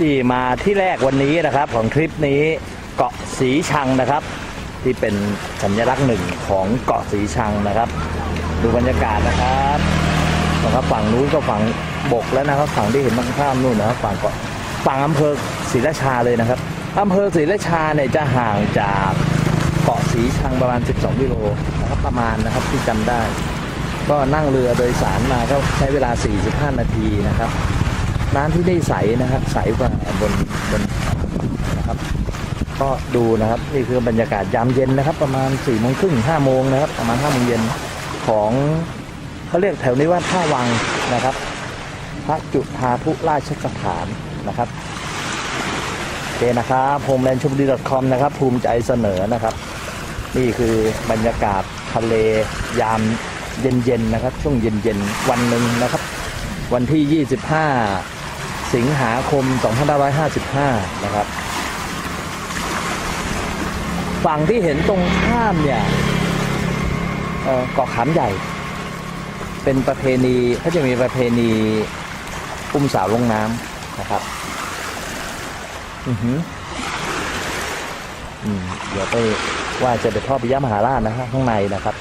ที่มาที่แรกวันนี้นะครับ ของทริปนี้เกาะสีชังนะครับ ที่เป็นสัญลักษณ์หนึ่งของเกาะสีชังนะครับ ดูบรรยากาศนะครับนะครับฝั่งนู้นก็ฝั่งบกแล้วนะครับ ฝั่งที่เห็นตรงข้ามนู่นนะครับฝั่งเกาะฝั่งอำเภอศรีราชาเลยนะครับอำเภอศรีราชาเนี่ยจะห่างจากเกาะสีชังประมาณ 12กิโลนะครับประมาณนะครับที่จำได้ ก็นั่งเรือโดยสารมาก็ใช้เวลา 45 นาทีนะครับ น้ำที่ได้ใสนะครับใสกว่าบนบนนะครับ ก็ดูนะครับนี่คือบรรยากาศยามเย็นนะครับ ประมาณ4ี่โมงครึ่งห้าโมงนะครับ ประมาณห้าโมงเย็นของเขาเรียกแถวนี้ว่าท่าวังนะครับ พระจุฑาภุราชสถานนะครับโอเคนะครับ homeland ชมบุรี .com นะครับ ภูมิใจเสนอนะครับ นี่คือบรรยากาศทะเลยามเย็นๆนะครับ ช่วงเย็นๆวันหนึ่งนะครับ วันที่ 25 สิงหาคม 2555 นะครับ ฝั่งที่เห็นตรงข้ามเนี่ยเกาะขามใหญ่ เป็นประเพณีเขาจะมีประเพณีอุ้มสาวลงน้ำนะครับ อือหืออืมเดี๋ยวไปว่าจะเด็ดพ่อปิยมหาราชนะฮะข้างในนะครับ